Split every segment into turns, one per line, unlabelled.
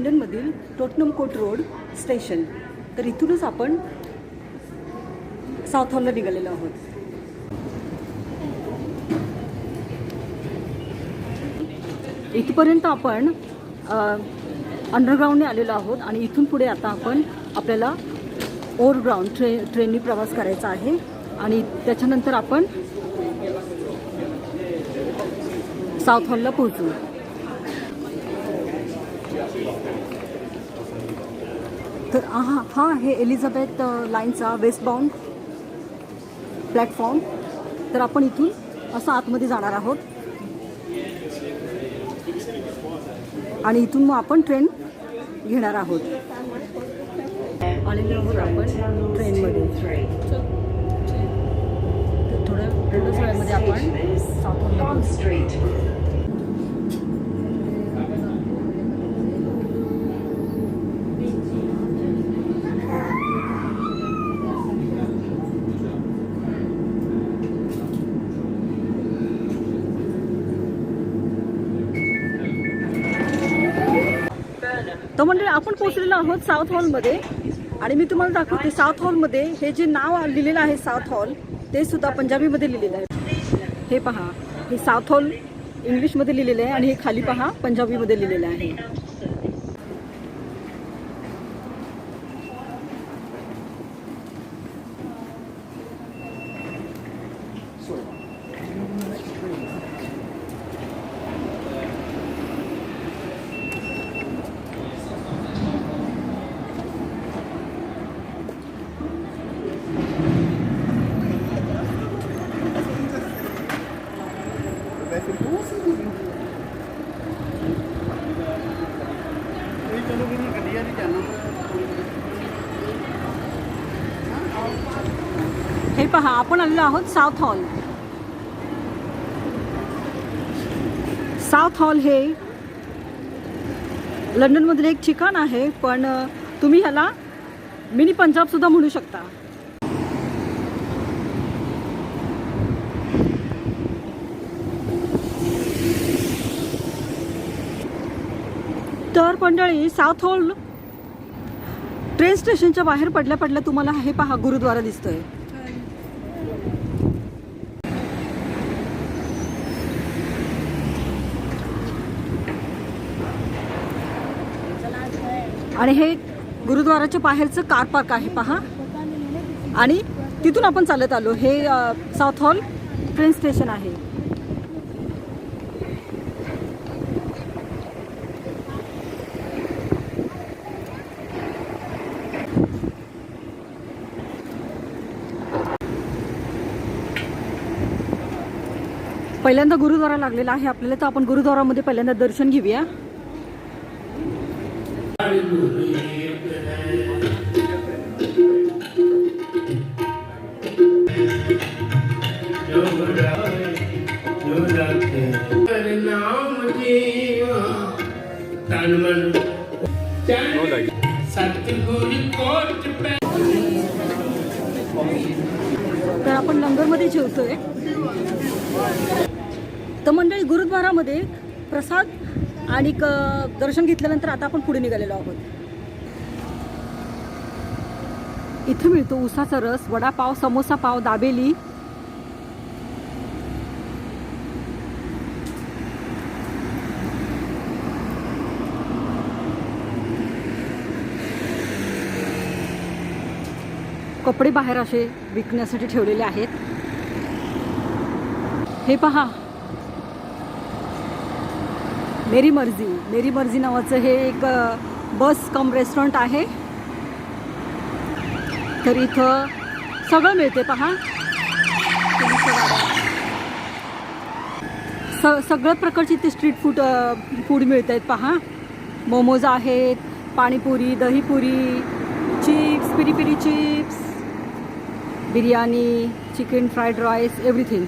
लंडनमधील Tottenham court road station. तर इथूनच आपण साऊथ हॉलला निघालेलो आहोत. इथपर्यंत आपण अंडरग्राऊंडने आलेलो आहोत आणि इथून पुढे आता आपण आपल्याला ओव्हरग्राऊंड ट्रे ट्रेननी प्रवास करायचा आहे. आणि त्याच्यानंतर आपण साऊथ हॉलला पोहोचू. तर हा हा आहे एलिझाबेथ लाईनचा वेस्ट बाउंड प्लॅटफॉर्म तर आपण इथून असं आतमध्ये जाणार आहोत. आणि इथून मग आपण ट्रेन घेणार आहोत. आलेलो आहोत आपण ट्रेनमध्ये तर थोड्या थोड्याच वेळामध्ये आपण तर म्हणजे आपण पोहोचलेलो आहोत साऊथ हॉलमध्ये आणि मी तुम्हाला दाखवते साऊथ हॉलमध्ये हे जे नाव लिहिलेलं आहे साऊथ हॉल ते सुद्धा पंजाबीमध्ये लिहिलेलं आहे. हे पहा हे साऊथ हॉल इंग्लिशमध्ये लिहिलेलं आहे आणि हे खाली पहा पंजाबीमध्ये लिहिलेलं आहे. हे पहा आपण आलेलो आहोत साऊथ हॉल साऊथ हॉल हे लंडनमधील एक ठिकाण आहे पण तुम्ही ह्याला मिनी पंजाब सुद्धा म्हणू शकता तर मंडळी साऊथ हॉल ट्रेन स्टेशनच्या बाहेर पडल्या पडल्या तुम्हाला हे पहा गुरुद्वारा दिसतोय. आणि हे गुरुद्वाराच्या बाहेरचं कार पार्क आहे पहा. आणि तिथून आपण चालत आलो. हे साऊथ हॉल ट्रेन स्टेशन आहे. पहिल्यांदा गुरुद्वारा लागलेला आहे आपल्याला तर आपण गुरुद्वारामध्ये पहिल्यांदा दर्शन घेऊया. तर आपण लंगरमध्ये जेवतोय. तर मंडळी गुरुद्वारामध्ये प्रसाद आणि क- दर्शन घेतल्यानंतर आता आपण पुढे निघालेलो आहोत. इथे मिळतो उसाचा रस वडापाव समोसा पाव दाबेली. कपडे बाहेर असे विकण्यासाठी ठेवलेले आहेत. हे पहा मेरी मर्जी मेरी मर्जी नावाचं हे एक बस कम रेस्टॉरंट आहे. तर इथं सगळं मिळते पहा. स सगळ्या प्रकारची इथे स्ट्रीट फूड फूड मिळत आहेत पहा. मोमोज आहेत panipuri dahipuri chips peri peri chips biryani chicken fried rice everything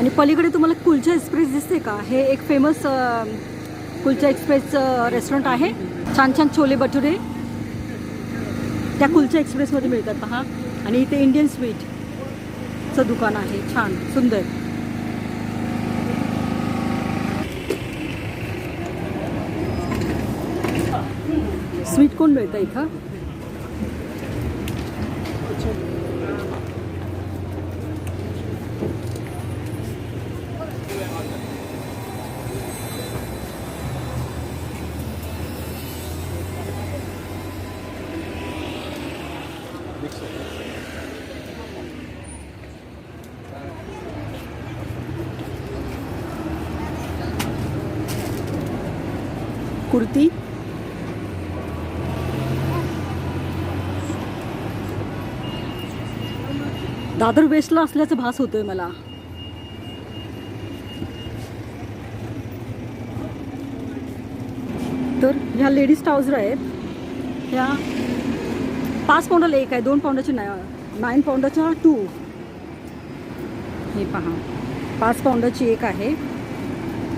आणि पलीकडे तुम्हाला कुलचा एक्सप्रेस दिसते का? हे एक फेमस कुलचा एक्सप्रेसचं रेस्टॉरंट आहे. छान छान छोले भटुरे. त्या कुलच्या एक्सप्रेसमध्ये मिळतात पहा. आणि इथे इंडियन स्वीटचं दुकान आहे. छान सुंदर. स्वीट कोण मिळतं इथं? कुर्ती? दादर वेस्टला असल्याचा भास होतोय मला. तर ह्या लेडीज ट्राउझर आहेत. ह्या पाच पाऊंडाला एक आहे दोन पाऊंडाची नाही नाईन पाऊंडाच्या टू हे पहा पाच पाऊंडाची एक आहे.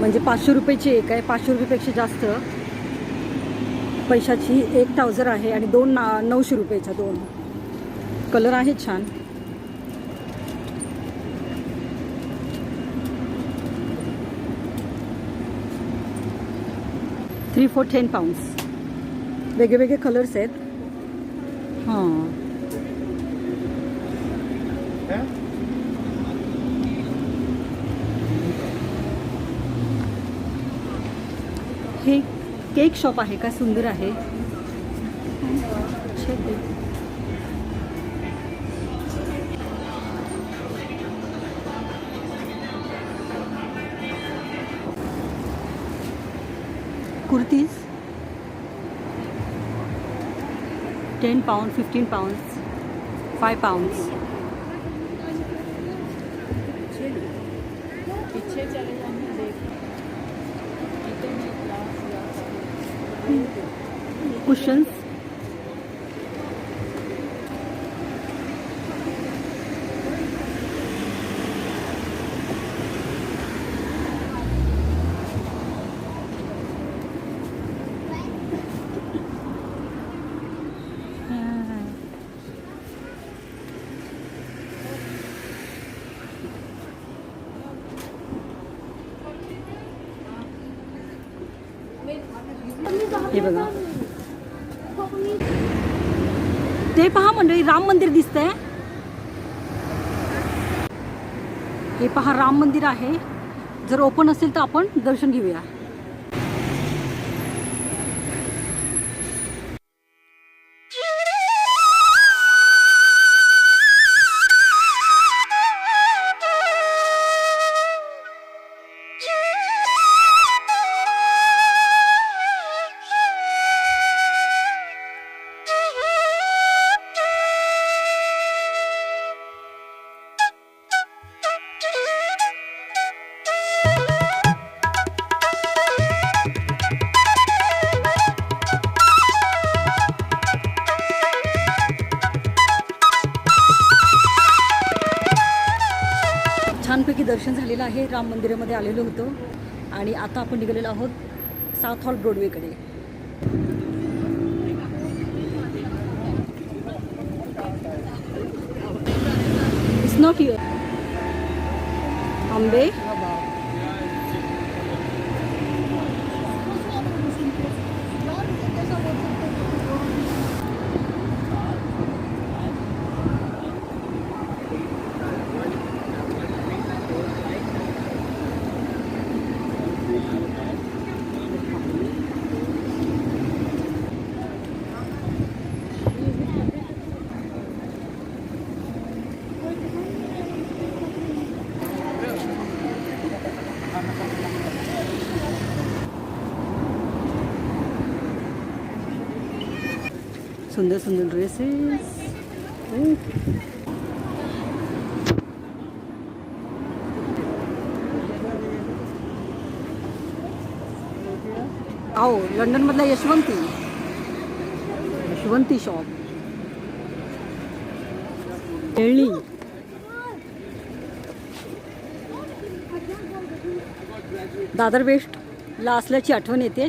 म्हणजे पाचशे रुपयाची एक आहे पाचशे रुपयेपेक्षा जास्त. पैशाची एक ट्राउझर आहे आणि दोन ना नऊशे रुपयाच्या दोन. कलर आहे छान. थ्री फोर टेन पाऊंड्स वेगळे वेगळे कलर्स आहेत. हां. हे केक शॉप आहे का? सुंदर आहे. Kurtis? 10 pounds, 15 pounds, 5 pounds. Hmm. Cushions. हे बघा. ते पहा मंडळी राम मंदिर दिसतंय. हे पहा राम मंदिर आहे. जर ओपन असेल तर आपण दर्शन घेऊया. दर्शन झालेलं आहे. राम मंदिरामध्ये आलेलो होतो. आणि आता आपण निघालेलो आहोत साऊथ हॉल ब्रॉडवेकडे इट्स नॉट युअर आंबे? सुंदर सुंदर ड्रेसेस आओ लंडनमधला यशवंती. यशवंती शॉप खेळणी दादर वेस्टला असल्याची आठवण येते.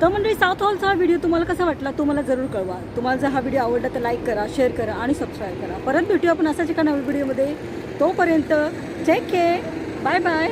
तर म्हणजे साऊथ हॉलचा हा व्हिडिओ तुम्हाला कसा वाटला तो मला जरूर कळवा. तुम्हाला जर हा व्हिडिओ आवडला तर लाईक करा शेअर करा आणि सबस्क्राईब करा. परत भेटू आपण असाच एका नवीन व्हिडिओमध्ये तोपर्यंत चेक के बाय बाय